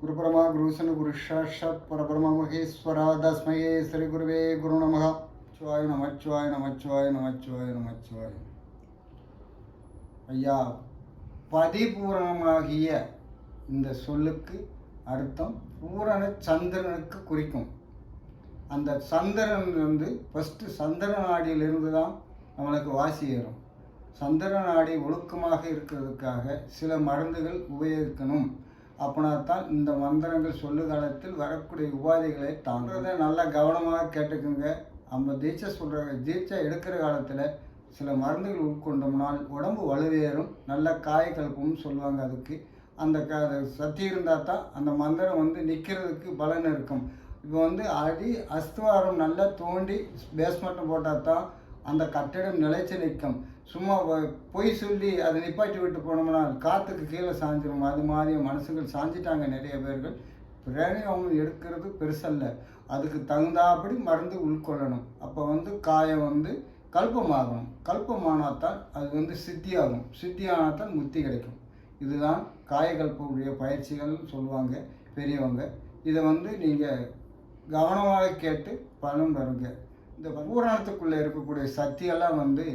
குருபரமா குருசன் குரு சாஷாத் பரபரம மகேஸ்வரா தஸ்மயே ஸ்ரீ குருவே குரு நமகா சுவாய நமச்சிவாய நமச்சிவாய நமச்சிவாய நமச்சிவாய ஐயா பதிபூரணமாகிய இந்த சொல்லுக்கு அர்த்தம் பூரண சந்திரனுக்கு குறிக்கும். அந்த சந்திரன் வந்து ஃபஸ்ட்டு சந்திர நாடியிலிருந்து தான் நம்மளுக்கு வாசி ஏறும். சந்திர நாடி ஒழுக்கமாக இருக்கிறதுக்காக சில மருந்துகள் உபயோகிக்கணும். அப்படின்னா தான் இந்த மந்திரங்கள் சொல்லு காலத்தில் வரக்கூடிய உபாதைகளை தாங்கிறத. நல்லா கவனமாக கேட்டுக்குங்க. நம்ம தீட்சை சொல்கிற தீட்சை எடுக்கிற காலத்தில் சில மருந்துகள் உட்கொண்டோம்னால் உடம்பு வலுவேறும். நல்ல காய கலப்பும்னு சொல்லுவாங்க அதுக்கு. அந்த க சக்தி இருந்தால் தான் அந்த மந்திரம் வந்து நிற்கிறதுக்கு பலன் இருக்கும். இப்போ வந்து அடி அஸ்துவாரம் நல்லா தோண்டி பேஸ்மெண்ட்டும் போட்டால் தான் அந்த கட்டிடம் நிலைச்சு நிற்கும். சும்மா பொய் சொல்லி அதை நிப்பாட்டி விட்டு போனோம்னா காற்றுக்கு கீழே சாஞ்சிரும். அது மாதிரி மனசுகள் சாஞ்சிட்டாங்க நிறைய பேர்கள். பிரேணியம் எடுக்கிறது பெருசல்ல. அதுக்கு தகுந்தாப்படி மருந்து உள்கொள்ளணும். அப்போ வந்து காயம் வந்து கல்பமாகணும் கல்பமானாத்தான் அது வந்து சித்தியாகும். சித்தியானாத்தான் முத்தி கிடைக்கும். இதுதான் காயகல்புடைய பயிற்சிகள்னு சொல்லுவாங்க பெரியவங்க. இதை வந்து நீங்கள் கவனமாக கேட்டு பலன் வருங்க. இந்த பூரணத்துக்குள்ளே இருக்கக்கூடிய சக்தியெல்லாம் வந்து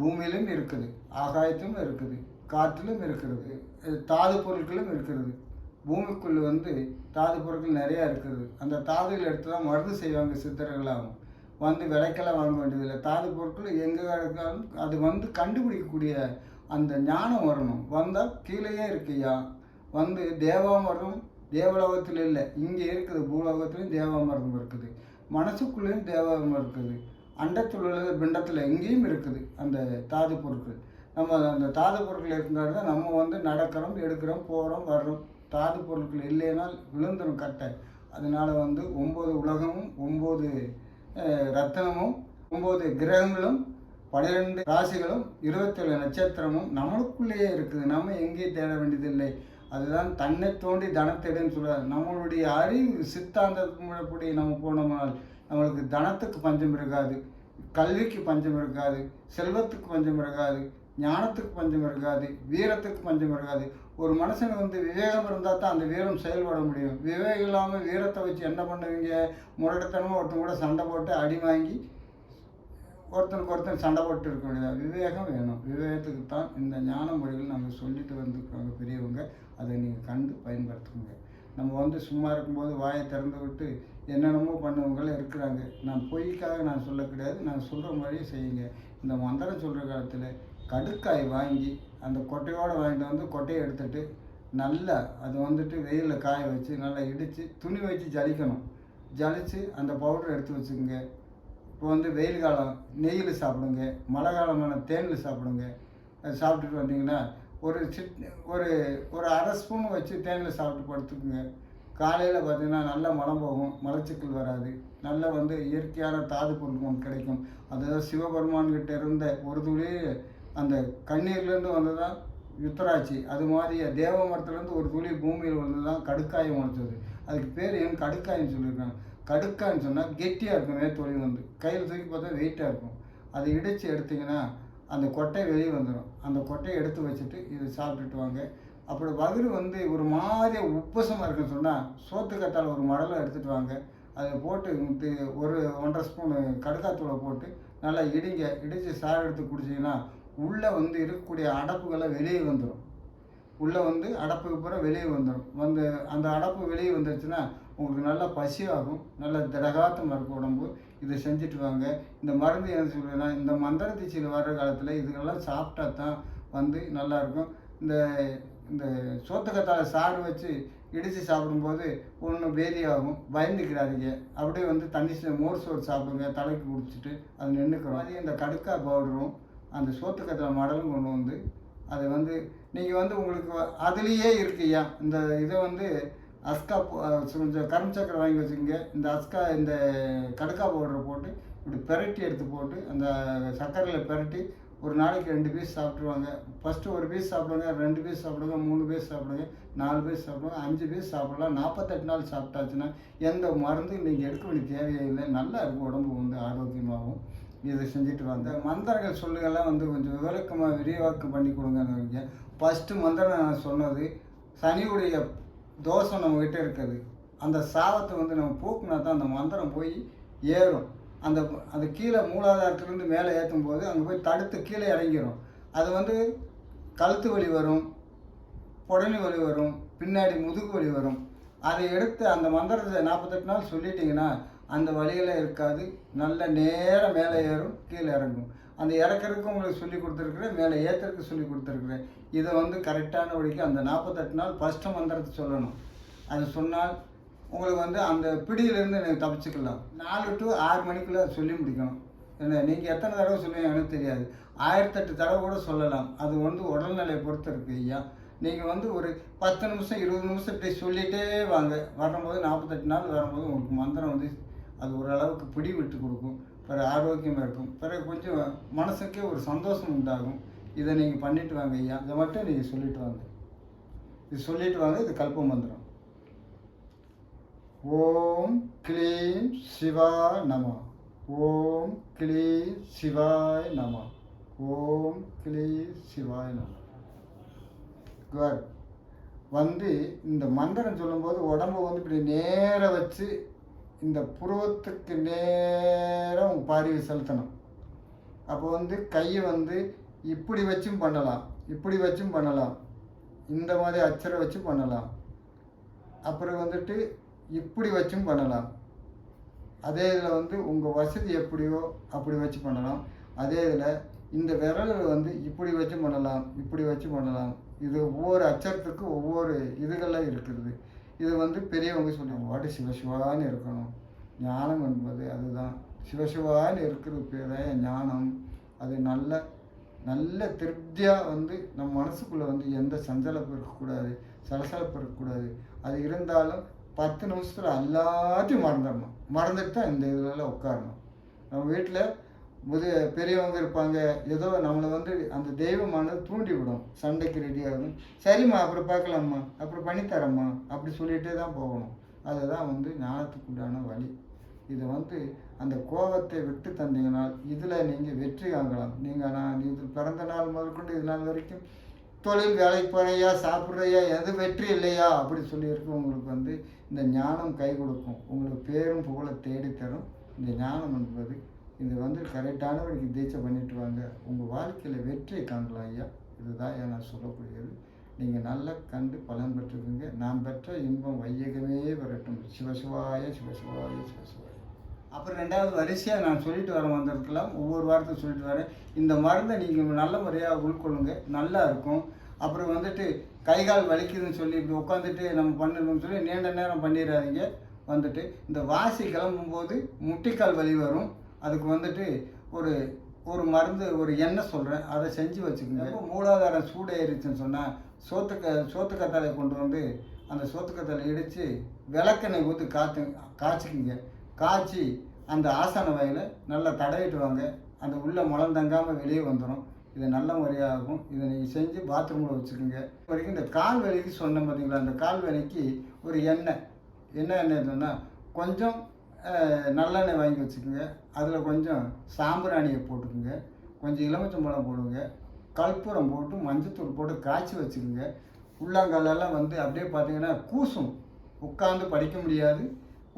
பூமியிலும் இருக்குது ஆகாயத்திலும் இருக்குது காற்றிலும் இருக்கிறது தாது பொருட்களும் இருக்கிறது. பூமிக்குள்ளே வந்து தாது பொருட்கள் நிறையா இருக்குது அந்த தாதுகள் எடுத்து தான் மருந்து செய்வாங்க சித்தர்களாகவும் வந்து விலைக்கெல்லாம் வாங்க வேண்டியதில்லை. தாது பொருட்கள் எங்கே இருக்காலும் அது வந்து கண்டுபிடிக்கக்கூடிய அந்த ஞானம் வரணும். வந்தால் கீழேயே இருக்குய்யா வந்து தேவாமரம் தேவலோகத்தில் இல்லை. இங்கே இருக்குது பூலோகத்துலேயும் தேவாமரம் இருக்குது. மனசுக்குள்ளேயும் தேவாமரம் இருக்குது. அண்டத்தில் உள்ள பிண்டத்தில் எங்கேயும் இருக்குது அந்த தாது பொருட்கள். நம்ம அந்த தாது பொருட்கள் இருக்கிறது தான் நம்ம வந்து நடக்கிறோம் எடுக்கிறோம் போகிறோம் வர்றோம். தாது பொருட்கள் இல்லைன்னா விழுந்துடும் கட்டை. அதனால வந்து ஒம்பது உலகமும் ஒம்பது ரத்தனமும் ஒம்பது கிரகங்களும் பன்னிரெண்டு ராசிகளும் இருபத்தேழு நட்சத்திரமும் நம்மளுக்குள்ளேயே இருக்குது. நம்ம எங்கேயும் தேட வேண்டியதில்லை. அதுதான் தன்னை தோண்டி தனத்தேடுன்னு சொல்கிறார் நம்மளுடைய அறிவு சித்தாந்தப்படி நம்ம போனோம்னால் நம்மளுக்கு தனத்துக்கு பஞ்சம் இருக்காது கல்விக்கு பஞ்சம் இருக்காது செல்வத்துக்கு பஞ்சம் இருக்காது ஞானத்துக்கு பஞ்சம் இருக்காது வீரத்துக்கு பஞ்சம் இருக்காது. ஒரு மனுஷன் வந்து விவேகம் இருந்தால் தான் அந்த வீரம் செயல்பட முடியும். விவேகம் இல்லாமல் வீரத்தை வச்சு என்ன பண்ணுவீங்க? முரட்டுத்தனமாக ஒருத்தன் கூட சண்டை போட்டு அடி வாங்கி ஒருத்தனுக்கு ஒருத்தன் சண்டை போட்டு இருக்க வேண்டியதாக விவேகம் வேணும். விவேகத்துக்கு தான் இந்த ஞான மொழிகள் நம்ம சொல்லிட்டு வந்துருக்காங்க பெரியவங்க. அதை நீங்கள் கண்டு பயன்படுத்துங்க. நம்ம வந்து சும்மா இருக்கும்போது வாயை திறந்து விட்டு என்னென்னமோ பண்ணவங்களும் இருக்கிறாங்க. நான் பொய்க்காக நான் சொல்ல கிடையாது. நான் சொல்கிற மாதிரியே செய்யுங்க. இந்த மந்திரம் சொல்கிற காலத்தில் கடுக்காய் வாங்கி அந்த கொட்டையோடு வாங்கிட்டு வந்து கொட்டையை எடுத்துட்டு நல்லா அது வந்துட்டு வெயிலில் காய வச்சு நல்லா இடித்து துணி வச்சு ஜலிக்கணும். ஜலித்து அந்த பவுடர் எடுத்து வச்சுக்கோங்க. இப்போ வந்து வெயில் காலம் நெய்யில் சாப்பிடுங்க மழை காலமான தேனில் சாப்பிடுங்க. அது சாப்பிட்டுட்டு வந்தீங்கன்னா ஒரு சிட் ஒரு ஒரு அரை ஸ்பூன் வச்சு தேனில் சாப்பிட்டு படுத்துக்குங்க. காலையில் பார்த்தீங்கன்னா நல்ல மலம் போகும் மலச்சிக்கல் வராது. நல்ல வந்து இயற்கையான தாது பொருள் ஒன்று கிடைக்கும். அதுதான் சிவபெருமான்கிட்ட இருந்த ஒரு துளி அந்த கண்ணீர்லேருந்து வந்ததான் யுத்தராட்சி. அது மாதிரி தேவ மரத்துலேருந்து ஒரு துளி பூமியில் வந்து தான் கடுக்காயம் உழைச்சது அதுக்கு பேர் ஏன் கடுக்காயம் சொல்லியிருக்காங்க. கடுக்கான்னு சொன்னால் கெட்டியாக இருக்கும் மேத்தொழி வந்து. கையில் தூக்கி பார்த்தா வெயிட்டாக இருக்கும். அதை இடித்து எடுத்திங்கன்னா அந்த கொட்டை வெளியே வந்துடும் அந்த கொட்டையை எடுத்து வச்சுட்டு இதை சாப்பிட்டுட்டு வாங்க. அப்படி வகுறு வந்து ஒரு மாதிரி உப்பசமாக இருக்குன்னு சொன்னால் சோத்துக்கத்தால் ஒரு மடலை எடுத்துகிட்டு வாங்க. அதை போட்டு ஒரு ஒன்றரை ஸ்பூனு கடுக்காத்தூளை போட்டு நல்லா இடிங்க. இடித்து சாறு எடுத்து குடிச்சிங்கன்னா உள்ளே வந்து இருக்கக்கூடிய அடப்புகளை வெளியே வந்துடும் உள்ளே வந்து அடப்புக்கு பூரா வெளியே வந்துடும் வந்து அந்த அடப்பு வெளியே வந்துருச்சுன்னா உங்களுக்கு நல்லா பசியாகும் நல்ல திடகாத்தம் இருக்கும் உடம்பு இதை செஞ்சுட்டு வாங்க. இந்த மருந்து என்ன சொல்லுவேன்னா இந்த மந்திர தீட்சையில் வர்ற காலத்தில் இதுக்கெல்லாம் சாப்பிட்டா தான் வந்து நல்லாயிருக்கும் இந்த இந்த சோத்துக்கத்தாழை சாறு வச்சு இடித்து சாப்பிடும்போது ஒன்று பேதியாகும் பயந்துக்கிறாதீங்க. அப்படியே வந்து தண்ணி மோர் சோறு சாப்பிடுங்க. தலைக்கு குடிச்சிட்டு அது நின்றுக்கிறோம் அதே இந்த கடுக்கா பவுடரும் அந்த சோத்துக்கத்தாழை மடலும் கொண்டு வந்து அது வந்து நீங்கள் வந்து உங்களுக்கு அதுலேயே இருக்குய்யா இந்த இதை வந்து அஸ்கா கொஞ்சம் கரும் சக்கரை வாங்கி வச்சுக்கோங்க. இந்த அஸ்கா இந்த கடுக்கா பவுடரை போட்டு இப்படி பெரட்டி எடுத்து போட்டு அந்த சர்க்கரையில் பெரட்டி ஒரு நாளைக்கு ரெண்டு பீஸ் சாப்பிட்ருவாங்க ஃபஸ்ட்டு ஒரு பீஸ் சாப்பிடுங்க ரெண்டு பீஸ் சாப்பிடுங்க மூணு பீஸ் சாப்பிடுங்க நாலு பீஸ் சாப்பிடுங்க அஞ்சு பீஸ் சாப்பிடலாம். நாற்பத்தெட்டு நாள் சாப்பிட்டாச்சுன்னா எந்த மருந்தும் நீங்கள் எடுக்க வேண்டிய தேவையே இல்லை. நல்லா இருக்கும் உடம்பு வந்து ஆரோக்கியமாகவும் இதை செஞ்சுட்டு வந்த மந்திரங்கள் சொல்லுகள்லாம் வந்து கொஞ்சம் விவரக்கமாக விரிவாக்கம் பண்ணி கொடுங்க ஃபஸ்ட்டு மந்திரம் நான் சொன்னது சனியுடைய தோஷம் நம்மக்கிட்ட இருக்குது. அந்த சாபத்தை வந்து நம்ம போக்குனா தான் அந்த மந்திரம் போய் ஏறும். அந்த அந்த கீழே மூலாதாரத்துலேருந்து மேலே ஏற்றும் போது அங்கே போய் தடுத்து கீழே இறங்கிடும் அது வந்து கழுத்து வலி வரும் புடனி வலி வரும் பின்னாடி முதுகு வலி வரும். அதை எடுத்து அந்த மந்திரத்தை நாற்பத்தெட்டு நாள் சொல்லிட்டிங்கன்னா அந்த வலியெல்லாம் இருக்காது. நல்ல நேரம் மேலே ஏறும் கீழே இறங்கும். அந்த இறக்கிறதுக்கு உங்களுக்கு சொல்லி கொடுத்துருக்குறேன் மேலே ஏற்றுறதுக்கு சொல்லி கொடுத்துருக்குறேன். இதை வந்து கரெக்டான வழிக்கு அந்த நாற்பத்தெட்டு நாள் ஃபஸ்ட்டு மந்திரத்தை சொல்லணும். அது சொன்னால் உங்களுக்கு வந்து அந்த பிடியிலேருந்து எனக்கு தப்பிச்சுக்கலாம். நாலு டு ஆறு மணிக்குள்ளே சொல்லி முடிக்கணும். என்ன நீங்கள் எத்தனை தடவை சொல்லுவீங்க எனக்கு தெரியாது. ஆயிரத்தெட்டு தடவை கூட சொல்லலாம். அது வந்து உடல்நிலையை பொறுத்து இருக்குது ஐயா. நீங்கள் வந்து ஒரு பத்து நிமிஷம் இருபது நிமிஷம் இப்படி சொல்லிகிட்டே வாங்க. வரும்போது நாற்பத்தெட்டு நாள் வரும்போது உங்களுக்கு மந்திரம் வந்து அது ஓரளவுக்கு பிடி விட்டு கொடுக்கும். பிறகு ஆரோக்கியமாக இருக்கும். பிறகு கொஞ்சம் மனசுக்கே ஒரு சந்தோஷம் உண்டாகும். இதை நீங்கள் பண்ணிட்டு வாங்க ஐயா. இதை மட்டும் நீங்கள் சொல்லிட்டு வாங்க. இது சொல்லிட்டு வாங்க இது கல்ப மந்திரம். ஓம் க்ளீம் சிவா நம ஓம் க்ளீம் சிவாய் நம ஓம் க்ளீம் சிவாய் நம குட் வந்து இந்த மந்திரம் சொல்லும்போது உடம்ப வந்து இப்படி நேராக வச்சு இந்த புருவத்துக்கு நேராக உங்கள் செலுத்தணும். அப்போ வந்து கையை வந்து இப்படி வச்சும் பண்ணலாம் இப்படி வச்சும் பண்ணலாம் இந்த மாதிரி அச்சரை வச்சு பண்ணலாம். அப்புறம் வந்துட்டு இப்படி வச்சும் பண்ணலாம். அதே இதில் வந்து உங்கள் வசதி எப்படியோ அப்படி வச்சு பண்ணலாம். அதே இதில் இந்த விரல்கள் வந்து இப்படி வச்சு பண்ணலாம் இப்படி வச்சு பண்ணலாம். இது ஒவ்வொரு அச்சரத்துக்கு ஒவ்வொரு இதுகள்லாம் இருக்குது. இதை வந்து பெரியவங்க சொல்லுவாங்க வாட்டி சிவசிவான்னு இருக்கணும். ஞானம் என்பது அதுதான். சிவசிவான்னு இருக்கிறது பேர் ஞானம்? அது நல்ல நல்ல திருப்தியாக வந்து நம்ம மனசுக்குள்ளே வந்து எந்த சஞ்சலப்பு இருக்கக்கூடாது சலசலப்பு இருக்கக்கூடாது. அது இருந்தாலும் பத்து நிமிஷத்தில் எல்லாத்தையும் மறந்துடணும். மறந்துட்டு தான் இந்த இதுலலாம் உட்காரணும். நம்ம வீட்டில் முது பெரியவங்க இருப்பாங்க. ஏதோ நம்மளை வந்து அந்த தெய்வமானது தூண்டி விடும் சண்டைக்கு ரெடி சரிம்மா அப்புறம் பார்க்கலாம்மா. அப்புறம் பண்ணித்தரம்மா. அப்படி சொல்லிகிட்டே தான் போகணும். அதுதான் வந்து ஞானத்துக்குண்டான வழி. இது வந்து அந்த கோபத்தை விட்டு தந்தீங்கனால் இதில் நீங்கள் வெற்றி காங்கலாம் நீங்கள் நான் இது பிறந்த நாள் முதற்கொண்டு இது நாள் வரைக்கும் தொழில் வேலைக்கு போகிறையா சாப்பிட்றையா எது வெற்றி இல்லையா? அப்படி சொல்லியிருக்கு உங்களுக்கு வந்து இந்த ஞானம் கை கொடுக்கும். உங்களுக்கு பேரும் புகழை தேடித்தரும். இந்த ஞானம் என்பது இது வந்து கரெக்டான வழிக்கு தீட்சை பண்ணிட்டு வாங்க. உங்கள் வாழ்க்கையில் வெற்றியை காணலாம் ஐயா. இதுதான் ஏன் நான் சொல்லக்கூடியது. நீங்கள் நல்லா கண்டு பலன் பெற்றுக்குங்க. நான் பெற்ற இன்பம் வையகமே வரட்டும். சிவசிவாய சிவசிவாய சிவசிவாய. அப்புறம் ரெண்டாவது வரிசையாக நான் சொல்லிட்டு வர வந்திருக்கலாம். ஒவ்வொரு வாரத்தை சொல்லிட்டு வரேன். இந்த மருந்தை நீங்கள் நல்ல முறையாக உள்கொள்ளுங்க. நல்லா இருக்கும். அப்புறம் வந்துட்டு கை கால் வலிக்குதுன்னு சொல்லி இப்படி உட்காந்துட்டு நம்ம பண்ணணும்னு சொல்லி நீண்ட நேரம் பண்ணிடாதீங்க வந்துட்டு இந்த வாசி கிளம்பும்போது முட்டிக்கால் வலி வரும். அதுக்கு வந்துட்டு ஒரு ஒரு மருந்து ஒரு எண்ணெய் சொல்கிறேன் அதை செஞ்சு வச்சுக்கோங்க. இப்போ மூலாதாரம் சூடேறிச்சுன்னு சொன்னால் சோத்துக்க சோத்து கொண்டு வந்து அந்த சோத்து இடித்து விளக்கெண்ணெய் ஊற்றி காத்து காய்ச்சிக்கிங்க. காய்ச்சி அந்த ஆசன வகையில் நல்லா தடவிட்டு வாங்க அந்த உள்ளே முளந்தங்காமல் வெளியே வந்துடும் இது நல்ல முறையாகும். இதை நீங்கள் செஞ்சு பாத்ரூமில் வச்சுக்கோங்க. வரைக்கும் இந்த கால் வலிக்கு சொன்னேன் பார்த்தீங்களா அந்த கால் வலிக்கு ஒரு எண்ணெய். என்ன எண்ணெய் சொன்னால் கொஞ்சம் நல்லெண்ணெய் வாங்கி வச்சுக்கோங்க. அதில் கொஞ்சம் சாம்பிராணியை போட்டுக்குங்க. கொஞ்சம் எலுமிச்சம்பழம் போடுங்க. கற்பூரம் போட்டு மஞ்சத்தூள் போட்டு காய்ச்சி வச்சுக்கோங்க உள்ளங்காலெல்லாம் வந்து அப்படியே பார்த்தீங்கன்னா கூசும். உட்காந்து படிக்க முடியாது.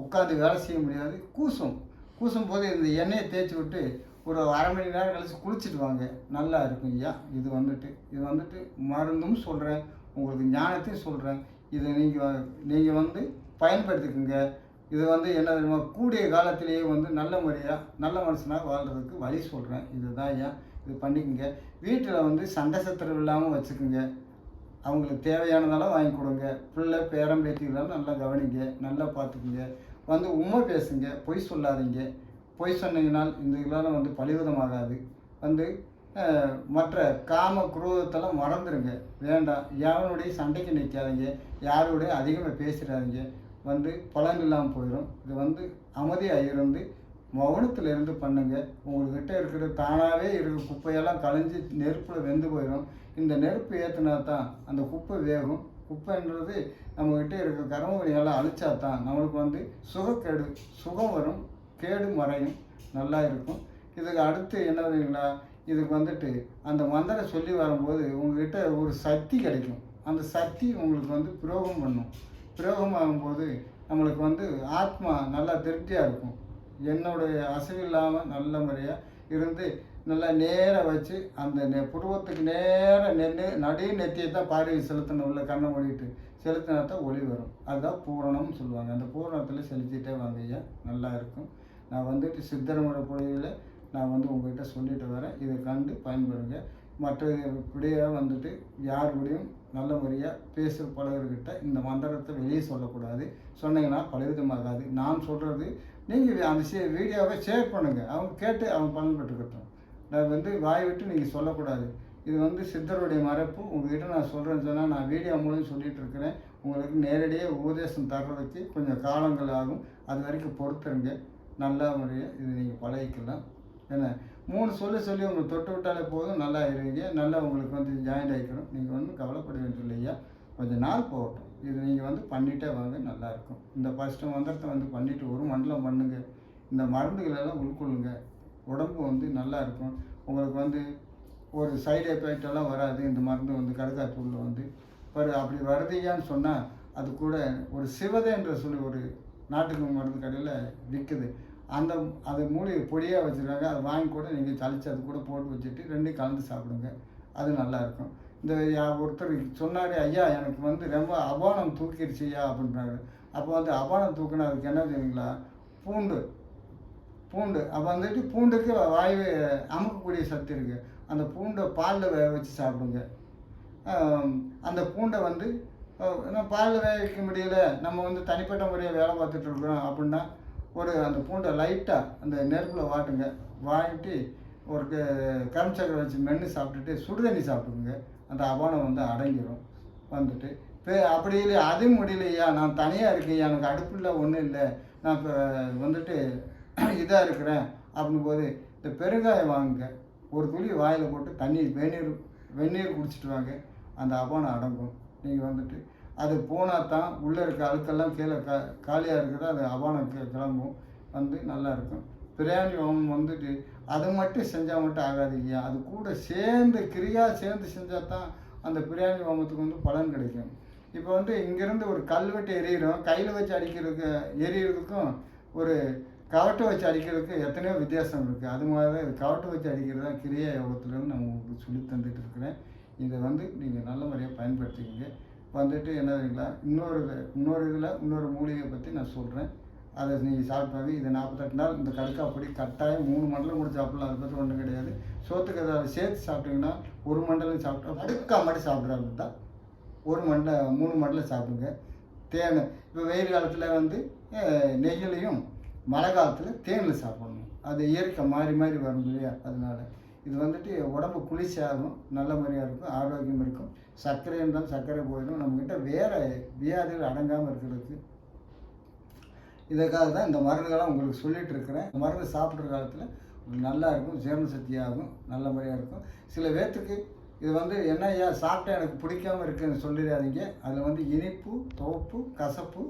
உட்காந்து வேலை செய்ய முடியாது. கூசும். கூசும் போது இந்த எண்ணெயை தேய்ச்சி விட்டு ஒரு அரை மணி நேரம் கழித்து குளிச்சுட்டு வாங்க. நல்லா இருக்கும் ஐயா. இது வந்துட்டு இது வந்துட்டு மருந்தும் சொல்கிறேன் உங்களுக்கு ஞானத்தையும் சொல்கிறேன் இதை நீங்கள் நீங்கள் வந்து பயன்படுத்திக்கோங்க. இது வந்து என்ன தெரியுமா? கூடிய காலத்திலேயே வந்து நல்ல முறையாக நல்ல மனுஷனாக வாழ்கிறதுக்கு வழி சொல்கிறேன் இதுதான் ஐயா. இது பண்ணிக்கோங்க. வீட்டில் வந்து சண்டை சத்திரம் இல்லாமல் வச்சுக்கோங்க. அவங்களுக்கு தேவையானதெல்லாம் வாங்கி கொடுங்க. பிள்ளை பேரம் பேத்திகளெல்லாம் நல்லா கவனிங்க. நல்லா பார்த்துக்குங்க. வந்து உண்மை பேசுங்க. பொய் சொல்லாதீங்க. பொய் சொன்னீங்கனால் இந்த இதெல்லாம் வந்து பழிவிதமாகாது வந்து மற்ற காம குரோதத்தெல்லாம் மறந்துடுங்க வேண்டாம். யாருடைய சண்டைக்கு நிற்காதீங்க. யாரோடைய அதிகமாக பேசிடாதீங்க. வந்து பலன் இல்லாமல் போயிடும் இது வந்து அமைதியாக இருந்து மௌனத்தில் இருந்து பண்ணுங்கள் உங்கள்கிட்ட இருக்கிற தானாகவே இருக்கிற குப்பையெல்லாம் கலைஞ்சி நெருப்பில் வெந்து போயிடும் இந்த நெருப்பு ஏற்றினா தான் அந்த குப்பை வேகும். குப்பைன்றது நம்மக்கிட்ட இருக்கிற கர்மவினையெல்லாம் அழிச்சா தான் நம்மளுக்கு வந்து சுகக்கேடு சுகம் வரும். கேடு மறையும். நல்லா இருக்கும். இதுக்கு அடுத்து என்ன இதுக்கு வந்துட்டு அந்த மந்திரம் சொல்லி வரும்போது உங்ககிட்ட ஒரு சக்தி கிடைக்கும். அந்த சக்தி உங்களுக்கு வந்து பிரயோகம் பண்ணும். பிரயோகமாகும் போது நம்மளுக்கு வந்து ஆத்மா நல்லா திருப்தியாக இருக்கும். என்னுடைய அசைவில்லாமல் நல்ல முறையாக இருந்து நல்லா நேராக வச்சு அந்த நெ புருவத்துக்கு நேராக நின்று நடு நெத்தியை தான் பார்வை செலுத்தணும் உள்ள கண்ணை மூடிட்டு. செலுத்தினா தான் ஒளி வரும். அதுதான் பூரணம்னு சொல்லுவாங்க. அந்த பூரணத்தில் செலுத்திட்டே வாங்க ஐயா. நல்லா இருக்கும். நான் வந்துட்டு சித்தரமுறை பொழிவில் நான் வந்து உங்கள்கிட்ட சொல்லிட்டு வரேன். இதை கண்டு பயன்படுங்க. மற்ற இப்படியே வந்துட்டு யார் கூடயும் நல்ல முறையாக பேச பழகிறகிட்ட இந்த மந்திரத்தை வெளியே சொல்லக்கூடாது. சொன்னீங்கன்னா பலவிதமாகாது. நான் சொல்கிறது நீங்கள் அந்த சே வீடியோவை ஷேர் பண்ணுங்கள் அவங்க கேட்டு அவங்க பயன்பட்டுக்கட்டும் நான் வந்து வாய் விட்டு நீங்கள் சொல்லக்கூடாது. இது வந்து சித்தருடைய மரப்பு உங்ககிட்ட நான் சொல்கிறேன்னு சொன்னால் நான் வீடியோ மூலம் சொல்லிகிட்டு இருக்கிறேன் உங்களுக்கு நேரடியாக உபதேசம் தர்றதுக்கு கொஞ்சம் காலங்கள் ஆகும். அது வரைக்கும் பொறுத்துருங்க. நல்ல முறையாக இது நீங்கள் பழகிக்கலாம். என்ன? மூணு சொல்லி சொல்லி உங்களுக்கு தொட்டு விட்டாலே போதும். நல்லா இருவீங்க நல்லா உங்களுக்கு வந்து ஜாயிண்ட் ஆகிக்கணும் நீங்கள் வந்து கவலைப்பட வேண்டிய கொஞ்சம் நாள் போகட்டும். இது நீங்கள் வந்து பண்ணிகிட்டே வாங்க. நல்லாயிருக்கும் இந்த ஃபஸ்ட்டு மந்திரத்தை வந்து பண்ணிவிட்டு ஒரு மண்டலம் பண்ணுங்க. இந்த மருந்துகளெல்லாம் உள்கொள்ளுங்க. உடம்பு வந்து நல்லா இருக்கும். உங்களுக்கு வந்து ஒரு சைடு எஃபெக்ட் எல்லாம் வராது. இந்த மருந்து வந்து கடுக்காத்தூளில் வந்து. பரு அப்படி வருதையான்னு சொன்னால் அது கூட ஒரு சிவதை என்ற சொல்லி ஒரு நாட்டுக்கு மருந்து கடையில் விற்குது அந்த அது மூடி பொடியாக வச்சுருக்காங்க அதை வாங்கி கூட நீங்கள் தளிச்சு அது கூட போட்டு வச்சுட்டு ரெண்டையும் கலந்து சாப்பிடுங்க. அது நல்லாயிருக்கும். இந்த ஒருத்தர் சொன்னார் ஐயா எனக்கு வந்து ரொம்ப அபானம் தூக்கிடுச்சு ஐயா அப்படின்றாரு. அப்போ வந்து அபானம் தூக்குனா அதுக்கு என்ன தெரியுங்களா? பூண்டு. பூண்டு. அப்போ வந்துட்டு பூண்டுக்கு வாயு அமுக்கக்கூடிய சக்தி இருக்குது அந்த பூண்டை பாலில் வேக வச்சு சாப்பிடுங்க. அந்த பூண்டை வந்து பாலில் வேக வைக்க முடியல. நம்ம வந்து தனிப்பட்ட முறையாக வேலை பார்த்துட்டு இருக்கிறோம் அப்படின்னா ஒரு அந்த பூண்டை லைட்டாக அந்த நெருப்பில் வாட்டுங்க. வாங்கிட்டு ஒரு க- சக்கரை வச்சு மென்று சாப்பிட்டுட்டு சுடுதண்ணி சாப்பிடுங்க. அந்த அபானம் வந்து அடங்கிடும் வந்துட்டு இப்போ அப்படி இல்லை அதுவும் முடியலையா? நான் தனியாக இருக்கேன் எனக்கு அடுப்பு இல்லை ஒன்றும் இல்லை. நான் இப்போ வந்துட்டு இதாக இருக்கிறேன் அப்படின் போது இந்த பெருங்காயம் வாங்குங்க. ஒரு துளி வாயில் போட்டு தண்ணி வெந்நீர் வெந்நீர் குடிச்சிட்டு வாங்க. அந்த அபானம் அடங்கும். நீங்கள் வந்துட்டு அது போனால் தான் உள்ளே இருக்க அழுக்கெல்லாம் கீழே க காலியாக இருக்கிறது அது அபானம் கிளம்பும். வந்து நல்லா இருக்கும். பிரியாணி ஹோமம் வந்துட்டு அது மட்டும் செஞ்சால் மட்டும் ஆகாது ஐயா. அது கூட சேர்ந்து கிரியா சேர்ந்து செஞ்சால் தான் அந்த பிரியாணி ஹோமத்துக்கு வந்து பலன் கிடைக்கும். இப்போ வந்து இங்கேருந்து ஒரு கல்வெட்டு எரியிறோம் கையில் வச்சு அடிக்கிறதுக்கு எரியறதுக்கும் ஒரு கவட்டை வச்சு அடிக்கிறதுக்கு எத்தனையோ வித்தியாசம் இருக்குது அது மாதிரி தான் இது கவட்டை வச்சு அடிக்கிறது தான் கிரியா யோகத்துலன்னு நான் உங்களுக்கு சொல்லி தந்துட்டு இருக்கிறேன். இதை வந்து நீங்கள் நல்ல முறையாக பயன்படுத்திக்கங்க. வந்துட்டு என்ன இன்னொரு இன்னொரு இதில் இன்னொரு மூலிகை பற்றி நான் சொல்கிறேன் அதை நீங்கள் சாப்பிட்டாங்க இது நாற்பத்தெட்டு நாள் இந்த கடுக்காப்பொடி கட்டாயம் மூணு மண்டலம் கூட சாப்பிடலாம். அதை பற்றி ஒன்றும் கிடையாது. சோத்துக்கு அதை சேர்த்து சாப்பிட்டிங்கன்னா ஒரு மண்டலம் சாப்பிட்டா அடுக்கா மட்டும் சாப்பிட்றாங்க தான் ஒரு மண்டல மூணு மண்டலம் சாப்பிடுங்க. தேன் இப்போ வெயில் காலத்தில் வந்து நெய்யிலையும் மழை காலத்தில் தேனில் சாப்பிடணும். அது இயற்கை மாறி மாறி வரும் இல்லையா? அதனால். இது வந்துட்டு உடம்பு குளிர்ச்சியாகும் நல்ல முறையாக இருக்கும் ஆரோக்கியம் இருக்கும். சர்க்கரை இருந்தாலும் சர்க்கரை போயிடும் நம்மக்கிட்ட வேறு வியாதிகள் அடங்காமல் இருக்கிறதுக்கு இதற்காக தான் இந்த மருந்துகள்லாம் உங்களுக்கு சொல்லிகிட்டு இருக்கிறேன். இந்த மருந்து சாப்பிட்ற காலத்தில் நல்லா இருக்கும் ஜீரண சக்தியாகும் நல்ல முறையாக இருக்கும். சில பேர்த்துக்கு இது வந்து என்ன ஐயா சாப்பிட்டா எனக்கு பிடிக்காம இருக்குன்னு சொல்லிடாதீங்க. அதில் வந்து இனிப்பு துவப்பு கசப்பு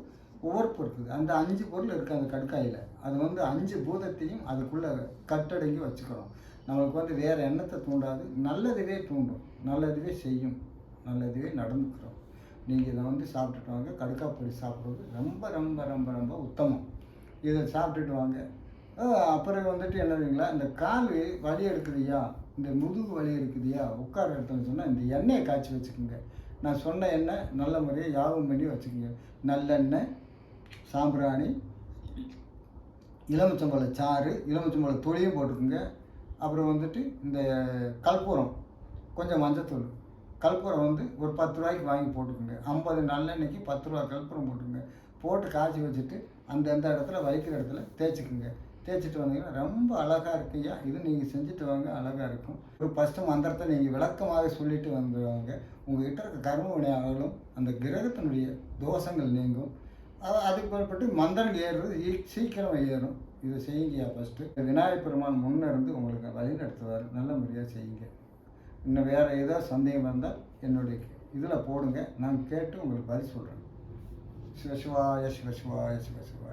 உவர்ப்பு இருக்குது. அந்த அஞ்சு பொருள் இருக்குது அந்த கடுக்காயில். அது வந்து அஞ்சு பூதத்தையும் அதுக்குள்ளே கட்டடங்கி வச்சுக்கணும். நம்மளுக்கு வந்து வேறு எண்ணத்தை தூண்டாது. நல்லதுவே தூண்டும். நல்லதுவே செய்யும். நல்லதுவே நடந்துக்கிறோம். நீங்கள் இதை வந்து சாப்பிட்டுட்டு வாங்க. கடுக்கா பொடி சாப்பிட்றது ரொம்ப ரொம்ப ரொம்ப ரொம்ப உத்தமம். இதை சாப்பிட்டுட்டு வாங்க. அப்புறம் வந்துட்டு என்ன இந்த கால் வலி எடுக்குதுயா இந்த முதுகு வலி இருக்குதுயா உட்கார எடுத்தோம்னு சொன்னால் இந்த எண்ணெயை காய்ச்சி வச்சுக்கோங்க. நான் சொன்ன எண்ணெய் நல்ல முறையாக யாவும் பண்ணி வச்சுக்கோங்க. நல்லெண்ணெய் சாம்பிராணி இளமச்சம்பழ சாறு இளமச்சம்பழ தொழியும் போட்டுக்கோங்க. அப்புறம் வந்துட்டு இந்த கற்பூரம் கொஞ்சம் மஞ்சத்தூள். கற்பூரம் வந்து ஒரு பத்து ரூபாய்க்கு வாங்கி போட்டுக்கோங்க. ஐம்பது நல்லெண்ணெய்க்கு பத்து ரூபா கற்பூரம் போட்டுக்கோங்க. போட்டு காய்ச்சி வச்சுட்டு அந்தந்த இடத்துல வைக்கிற இடத்துல தேய்ச்சிக்குங்க. தேய்ச்சிட்டு வந்தீங்கன்னா ரொம்ப அழகாக இருக்குய்யா. இது நீங்கள் செஞ்சுட்டு வாங்க அழகாக இருக்கும். ஒரு ஃபஸ்ட்டு மந்திரத்தை நீங்கள் விளக்கமாக சொல்லிட்டு வந்துடுவாங்க உங்கள்கிட்ட இருக்க கர்ம வினையாளர்களும் அந்த கிரகத்தினுடைய தோஷங்கள் நீங்கும். அது- அதுக்கு பிற்பட்டு மந்திரம் ஏறுறது சீக்கிரம் ஏறும். இதை செய்யுங்க ஃபஸ்ட்டு விநாயகப் பெருமான் முன்னே இருந்து உங்களுக்கு வழி நடத்துவார் நல்ல முறையாக செய்யுங்க. இன்னும் வேறு ஏதாவது சந்தேகம் இருந்தால் என்னுடைய இதில் போடுங்க. நான் கேட்டு உங்களுக்கு பதில் சொல்கிறேன் சிவசிவாய சிவசிவாய சிவசிவாய.